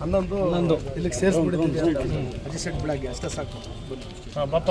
ಹನ್ನೊಂದು ಹನ್ನೊಂದು ಇಲ್ಲಿಗೆ ಸೇರಿಸ್ಬಿಡಿದ್ದೀನಿ ಅಜಿಸ್ಟೆಂಟ್ ಬೆಳಗ್ಗೆ ಅಷ್ಟೇ ಸಾಕು ಹಾಂ ಬಾಪ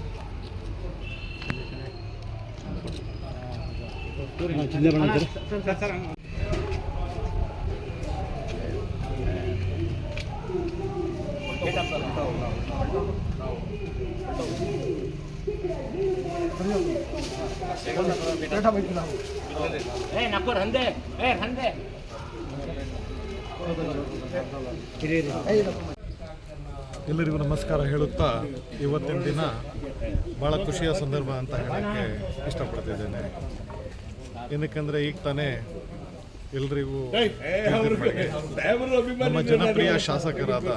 ಎಲ್ಲರಿಗೂ ನಮಸ್ಕಾರ ಹೇಳುತ್ತಾ ಇವತ್ತಿನ ದಿನ ಭಾಳ ಖುಷಿಯ ಸಂದರ್ಭ ಅಂತ ಹೇಳೋಕ್ಕೆ ಇಷ್ಟಪಡ್ತಿದ್ದೇನೆ. ಏನಕ್ಕೆಂದರೆ ಈಗ ತಾನೇ ಎಲ್ರಿಗೂ. ನಮ್ಮ ಜನಪ್ರಿಯ ಶಾಸಕರಾದ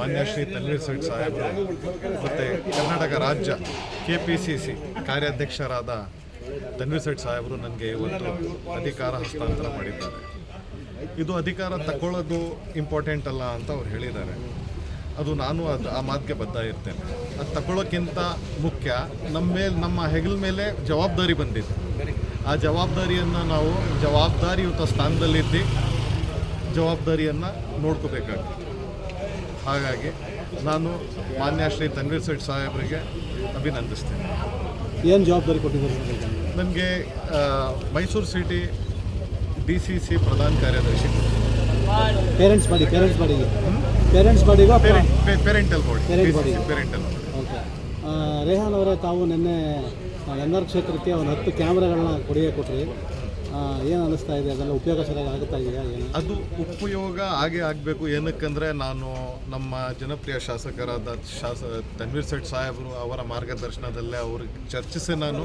ಮಾನ್ಯ ಶ್ರೀ ತನ್ವೀರ್ ಸೇಠ್ ಸಾಹೇಬರು ಮತ್ತು ಕರ್ನಾಟಕ ರಾಜ್ಯ ಕೆ ಪಿ ಸಿ ಸಿ ಕಾರ್ಯಾಧ್ಯಕ್ಷರಾದ ತನ್ವೀರ್ ಸೇಠ್ ಸಾಹೇಬರು ನನಗೆ ಇವತ್ತು ಅಧಿಕಾರ ಹಸ್ತಾಂತರ ಮಾಡಿದ್ದಾರೆ. ಇದು ಅಧಿಕಾರ ತಗೊಳ್ಳೋದು ಇಂಪಾರ್ಟೆಂಟ್ ಅಲ್ಲ ಅಂತ ಅವ್ರು ಹೇಳಿದ್ದಾರೆ. ಅದು ನಾನು ಅದು ಆ ಮಾತಿಗೆ ಬದ್ಧ ಇರ್ತೇನೆ. ಅದು ತಗೊಳ್ಳೋಕ್ಕಿಂತ ಮುಖ್ಯ. ನಮ್ಮ ಮೇಲೆ ನಮ್ಮ ಹೆಗಲ ಮೇಲೆ ಜವಾಬ್ದಾರಿ ಬಂದಿದೆ. ಆ ಜವಾಬ್ದಾರಿಯನ್ನು ನಾವು ಜವಾಬ್ದಾರಿಯುತ ಸ್ಥಾನದಲ್ಲಿದ್ದು ಜವಾಬ್ದಾರಿಯನ್ನು ನೋಡ್ಕೋಬೇಕಾಗ್ತದೆ. ಹಾಗಾಗಿ ನಾನು ಮಾನ್ಯ ಶ್ರೀ ತನ್ವೀರ್ ಸೇಠ್ ಸಾಹೇಬರಿಗೆ ಅಭಿನಂದಿಸ್ತೇನೆ. ಏನು ಜವಾಬ್ದಾರಿ ಕೊಟ್ಟಿದ್ದಾರೆ ನನಗೆ Mysuru city D C C ಪ್ರಧಾನ ಕಾರ್ಯದರ್ಶಿ. ಪೇರೆಂಟ್ಸ್ ಬಾಡಿ ಪೇರೆಂಟ್ಸ್ ಬಾಡಿಗೆ parents ಬಾಡಿಗೂ parental board. Parental board okay Rehan ಅವರೇ ತಾವು ನಿನ್ನೆ ಎನ್ಆರ್ ಕ್ಷೇತ್ರಕ್ಕೆ ಒಂದು ಹತ್ತು ಕ್ಯಾಮ್ರಾಗಳನ್ನ ಕೊಡುಗೆ ಕೊಟ್ರಿ. ಏನು ಅನ್ನಿಸ್ತಾ ಇದೆ? ಅದೆಲ್ಲ ಉಪಯೋಗ ಸರಿಯಾಗಿ ಆಗುತ್ತಾ ಇದೆಯಾ? ಏನು? ಅದು ಉಪಯೋಗ ಆಗೇ ಆಗಬೇಕು. ಏನಕ್ಕಂದರೆ ನಾನು ನಮ್ಮ ಜನಪ್ರಿಯ ಶಾಸಕರಾದ ಶಾಸ, ತನ್ವೀರ್ ಸೇಠ್ ಸಾಹೇಬರು ಅವರ ಮಾರ್ಗದರ್ಶನದಲ್ಲೇ ಅವ್ರಿಗೆ ಚರ್ಚಿಸಿ ನಾನು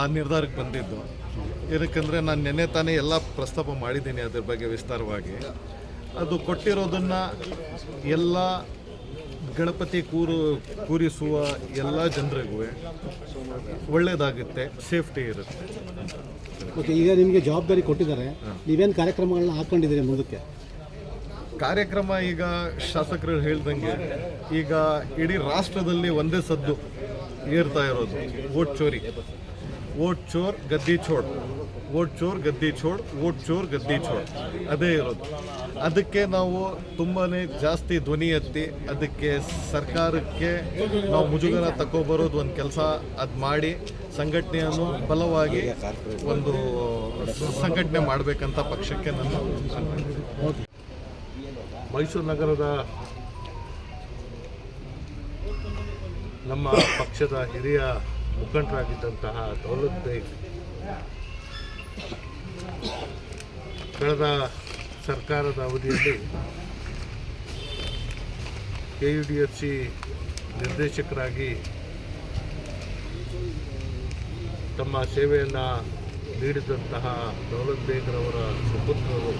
ಆ ನಿರ್ಧಾರಕ್ಕೆ ಬಂದಿದ್ದು. ಏನಕ್ಕಂದರೆ ನಾನು ನೆನ್ನೆ ತಾನೇ ಎಲ್ಲ ಪ್ರಸ್ತಾಪ ಮಾಡಿದ್ದೀನಿ ಅದ್ರ ಬಗ್ಗೆ ವಿಸ್ತಾರವಾಗಿ. ಅದು ಕೊಟ್ಟಿರೋದನ್ನು ಎಲ್ಲ ಗಣಪತಿ ಕೂರು ಕೂರಿಸುವ ಎಲ್ಲ ಜನರಿಗೂ ಒಳ್ಳೆಯದಾಗುತ್ತೆ ಸೇಫ್ಟಿ ಇರುತ್ತೆ. ಓಕೆ ಈಗ ನಿಮಗೆ ಜವಾಬ್ದಾರಿ ಕೊಟ್ಟಿದ್ದಾರೆ. ನೀವೇನು ಕಾರ್ಯಕ್ರಮಗಳನ್ನ ಹಾಕೊಂಡಿದ್ದೀರಿ ಮುಂದಕ್ಕೆ? ಕಾರ್ಯಕ್ರಮ ಈಗ ಶಾಸಕರು ಹೇಳ್ದಂಗೆ ಈಗ ಇಡೀ ರಾಷ್ಟ್ರದಲ್ಲಿ ಒಂದೇ ಸದ್ದು ಏರ್ತಾ ಇರೋದು ವೋಟ್ ಚೋರಿ. ಓಟ್ ಚೋರ್ ಗದ್ದಿ ಛೋಡ್ ವೋಟ್ ಚೋರ್, ಗದ್ದಿ ಚೋಡ್ ವೋಟ್ ಚೋರ್, ಗದ್ದಿ ಚೋಡ್ ಅದೇ ಇರೋದು ಅದಕ್ಕೆ ನಾವು ತುಂಬಾ ಜಾಸ್ತಿ ಧ್ವನಿ ಎತ್ತಿ ಅದಕ್ಕೆ ಸರ್ಕಾರಕ್ಕೆ ನಾವು ಮುಜುಗರ ತಗೊಬರೋದು ಒಂದು ಕೆಲಸ ಅದು ಮಾಡಿ ಸಂಘಟನೆಯನ್ನು ಬಲವಾಗಿ ಒಂದು ಸಂಘಟನೆ ಮಾಡಬೇಕಂತ ಪಕ್ಷಕ್ಕೆ ನಾನು ಅನ್ಕೊಂಡಿದ್ದೀನಿ. ಮೈಸೂರು ನಗರದ ನಮ್ಮ ಪಕ್ಷದ ಹಿರಿಯ ಮುಖಂಡರಾಗಿದ್ದಂತಹ ದೌಲತ್ ಬೇಗ್ ಕಳೆದ ಸರ್ಕಾರದ ಅವಧಿಯಲ್ಲಿ K U D F C ನಿರ್ದೇಶಕರಾಗಿ ತಮ್ಮ ಸೇವೆಯನ್ನು ನೀಡಿದಂತಹ ದೌಲತ್ ಬೇಗ್ರವರ ಸುಪುತ್ರರು